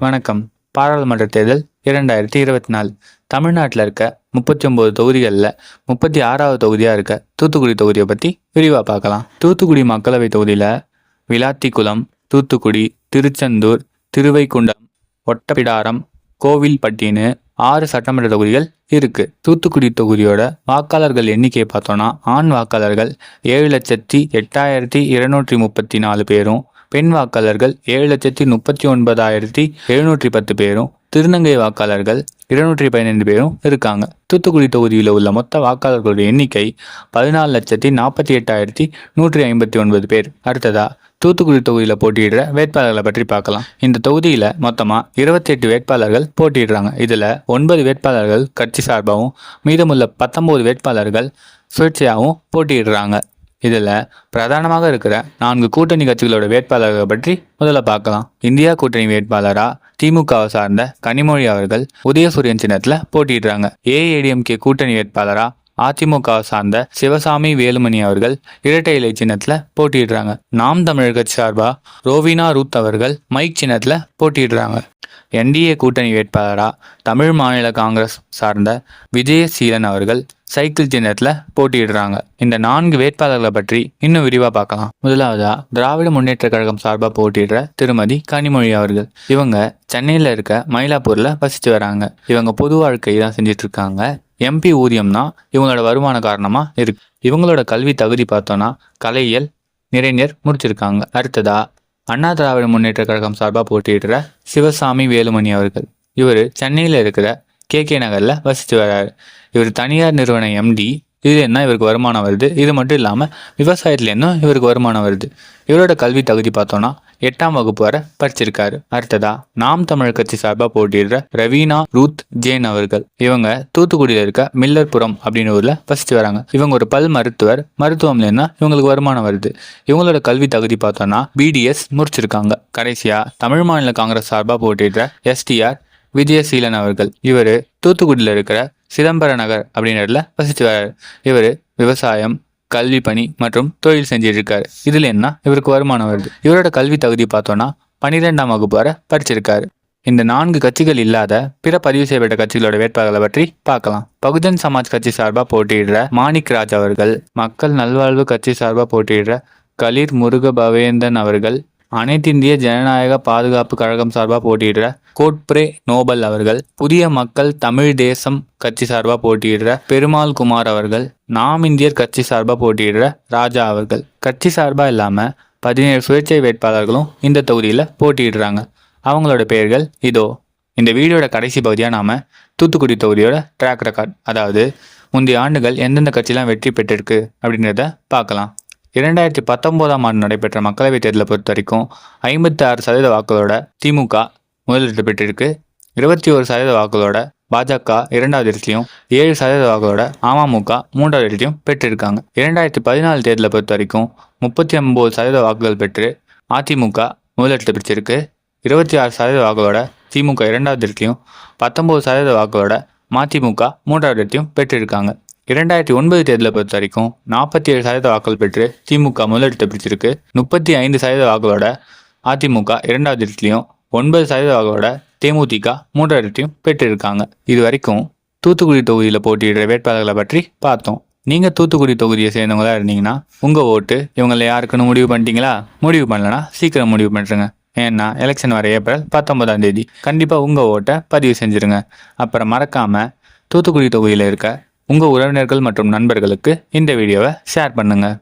வணக்கம். பாராளுமன்ற தேர்தல் இரண்டாயிரத்தி இருபத்தி நாலு. தமிழ்நாட்டில் இருக்க முப்பத்தி ஒம்பது தொகுதிகளில் முப்பத்தி ஆறாவது தொகுதியாக இருக்க தூத்துக்குடி தொகுதியை பற்றி விரிவாக பார்க்கலாம். தூத்துக்குடி மக்களவை தொகுதியில் விளாத்திக்குளம் தூத்துக்குடி திருச்செந்தூர் திருவைக்குண்டம் ஒட்டப்பிடாரம் கோவில்பட்டின்னு ஆறு சட்டமன்ற தொகுதிகள் இருக்கு. தூத்துக்குடி தொகுதியோட வாக்காளர்கள் எண்ணிக்கையை பார்த்தோன்னா ஆண் வாக்காளர்கள் ஏழு லட்சத்தி எட்டாயிரத்தி இருநூற்றி முப்பத்தி நாலு பேரும் பெண் வாக்காளர்கள் ஏழு லட்சத்தி முப்பத்தி ஒன்பதாயிரத்தி எழுநூற்றி பத்து பேரும் திருநங்கை வாக்காளர்கள் இருநூற்றி பதினைந்து பேரும் இருக்காங்க. தூத்துக்குடி தொகுதியில் உள்ள மொத்த வாக்காளர்களுடைய எண்ணிக்கை பதினாலு லட்சத்தி நாற்பத்தி எட்டாயிரத்தி நூற்றி ஐம்பத்தி ஒன்பது பேர். அடுத்ததா தூத்துக்குடி தொகுதியில் போட்டியிடுற வேட்பாளர்களை பற்றி பார்க்கலாம். இந்த தொகுதியில் மொத்தமாக இருபத்தி எட்டு வேட்பாளர்கள் போட்டியிடுறாங்க. இதில் ஒன்பது வேட்பாளர்கள் கட்சி சார்பாகவும் மீதமுள்ள பத்தொம்போது வேட்பாளர்கள் சுயேட்சையாகவும் போட்டியிடுறாங்க. இதில் பிரதானமாக இருக்கிற நான்கு கூட்டணி கட்சிகளோட வேட்பாளர்கள் பற்றி முதல்ல பார்க்கலாம். இந்தியா கூட்டணி வேட்பாளராக திமுகவை சார்ந்த கனிமொழி அவர்கள் உதயசூரியன் சின்னத்தில் போட்டியிடுறாங்க. ஏஐடிஎம்கே கூட்டணி வேட்பாளராக அதிமுகவை சார்ந்த சிவசாமி வேலுமணி அவர்கள் இரட்டை இலை சின்னத்தில் போட்டியிடுறாங்க. நாம் தமிழர் கட்சி சார்பாக ரோவினா ரூத் அவர்கள் மைக் சின்னத்தில் போட்டியிடுறாங்க. என்டிஏ கூட்டணி வேட்பாளராக தமிழ் மாநில காங்கிரஸ் சார்ந்த விஜயசீலன் அவர்கள் சைக்கிள் சின்னத்தில் போட்டியிடுறாங்க. இந்த நான்கு வேட்பாளர்களை பற்றி இன்னும் விரிவாக பார்க்கலாம். முதலாவதா திராவிட முன்னேற்ற கழகம் சார்பாக போட்டியிடுற திருமதி கனிமொழி அவர்கள். இவங்க சென்னையில் இருக்க மயிலாப்பூரில் வசித்து வராங்க. இவங்க பொது வாழ்க்கை தான் செஞ்சிட்டு இருக்காங்க எம்பி ஊதியம்னா இவங்களோட வருமான காரணமாக இருக்கு. இவங்களோட கல்வி தகுதி பார்த்தோன்னா கலையியல் நிறைஞர் முடிச்சிருக்காங்க. அடுத்ததா அண்ணா திராவிட முன்னேற்ற கழகம் சார்பாக போட்டியிடுற சிவசாமி வேலுமணி அவர்கள். இவர் சென்னையில் இருக்கிற கே கே நகரில் வசித்து வர்றாரு இவர் தனியார் நிறுவன எம்டி இதுல என்ன இவருக்கு வருமானம் வருது? இது மட்டும் இல்லாமல் விவசாயத்துலேருந்தும் இவருக்கு வருமானம் வருது? இவரோட கல்வி தகுதி பார்த்தோன்னா எட்டாம் வகுப்பு வரை படிச்சிருக்காரு. அடுத்ததா நாம் தமிழர் கட்சி சார்பாக போட்டியிடுற ரவீனா ரூத் ஜெயின் அவர்கள். இவங்க தூத்துக்குடியில் இருக்க மில்லர்புரம் அப்படின்னு ஊரில் வசித்து வராங்க. இவங்க ஒரு பல் மருத்துவர். மருத்துவம்லேருந்தா இவங்களுக்கு வருமானம் வருது. இவங்களோட கல்வி தகுதி பார்த்தோன்னா பிடிஎஸ் முடிச்சிருக்காங்க. கடைசியா தமிழ் மாநில காங்கிரஸ் சார்பாக போட்டியிடுற எஸ்டிஆர் விஜயசீலன் அவர்கள். இவர் தூத்துக்குடியில் இருக்கிற சிதம்பர நகர் அப்படின்ற இடத்துல வசித்து வர்றாரு இவர் விவசாயம் கல்வி பணி மற்றும் தொழில் செஞ்சுட்டு இருக்காரு இதுல என்ன? இவருக்கு வருமானம் வருது. இவரோட கல்வி தகுதி பார்த்தோன்னா பன்னிரெண்டாம் வகுப்பு வரை படிச்சிருக்காரு. இந்த நான்கு கட்சிகள் இல்லாத பிற பதிவு செய்யப்பட்ட கட்சிகளோட வேட்பாளர்களை பற்றி பார்க்கலாம். பகுஜன் சமாஜ் கட்சி சார்பாக போட்டியிடுற மாணிக் ராஜ் அவர்கள் மக்கள் நல்வாழ்வு கட்சி சார்பாக போட்டியிடுற கலீர் முருக பவேந்தன் அவர்கள் அனைத்திந்திய ஜனநாயக பாதுகாப்பு கழகம் சார்பாக போட்டியிடுற கோட்ப்ரே நோபல் அவர்கள் புதிய மக்கள் தமிழ் தேசம் கட்சி சார்பாக போட்டியிடுற பெருமாள் குமார் அவர்கள் நாம் இந்தியர் கட்சி சார்பாக போட்டியிடுற ராஜா அவர்கள். கட்சி சார்பாக இல்லாமல் பதினேழு சுயேட்சை வேட்பாளர்களும் இந்த தொகுதியில் போட்டியிடுறாங்க. அவங்களோட பெயர்கள் இதோ. இந்த வீடியோட கடைசி பகுதியாக நாம் தூத்துக்குடி தொகுதியோட ட்ராக் ரெக்கார்ட் அதாவது முந்தைய ஆண்டுகள் எந்தெந்த கட்சியெலாம் வெற்றி பெற்றிருக்கு அப்படின்றத பார்க்கலாம். இரண்டாயிரத்தி பத்தொம்போதாம் ஆண்டு நடைபெற்ற மக்களவைத் தேர்தலை பொறுத்த வரைக்கும் ஐம்பத்தி ஆறு சதவீத வாக்குகளோட திமுக முதலிடத்தை பெற்றிருக்கு. இருபத்தி ஒரு சதவீத வாக்குகளோட பாஜக இரண்டாவது இடத்துலையும் ஏழு சதவீத வாக்குகளோட அமமுக மூன்றாவது இடத்தையும் பெற்றிருக்காங்க. இரண்டாயிரத்தி பதினாலு தேர்தலை பொறுத்த வரைக்கும் முப்பத்தி ஒம்பது சதவீத வாக்குகள் பெற்று அதிமுக முதலிடத்தை பிடிச்சிருக்கு. இருபத்தி ஆறு சதவீத வாக்குகளோட திமுக இரண்டாவது இடத்தையும் பத்தொம்பது சதவீத வாக்குகளோட மதிமுக மூன்றாவது இடத்தையும் பெற்றிருக்காங்க. இரண்டாயிரத்தி ஒன்பது தேர்தலை பொறுத்த வரைக்கும் நாற்பத்தி ஏழு சதவீத வாக்குகள் பெற்று திமுக முதலிடத்தை பிடிச்சிருக்கு. முப்பத்தி ஐந்து சதவீத வாக்குகளோட அதிமுக இரண்டாவது இடத்துலையும் ஒன்பது சதவீத வாக்குகளோட தேமுதிக மூன்றாவது இடத்தையும் பெற்றிருக்காங்க. இது வரைக்கும் தூத்துக்குடி தொகுதியில் போட்டியிடுற வேட்பாளர்களை பற்றி பார்த்தோம். நீங்கள் தூத்துக்குடி தொகுதியை சேர்ந்தவங்களா இருந்தீங்கன்னா உங்கள் ஓட்டு இவங்களை யாருக்குன்னு முடிவு பண்ணிட்டீங்களா? முடிவு பண்ணலன்னா சீக்கிரம் முடிவு பண்ணுறங்க ஏன்னா எலெக்ஷன் வர ஏப்ரல் பத்தொன்பதாம் தேதி. கண்டிப்பாக உங்கள் ஓட்டை பதிவு செஞ்சுருங்க. அப்புறம் மறக்காமல் தூத்துக்குடி தொகுதியில் இருக்க உங்கள் உறவினர்கள் மற்றும் நண்பர்களுக்கு இந்த வீடியோவை ஷேர் பண்ணுங்கள்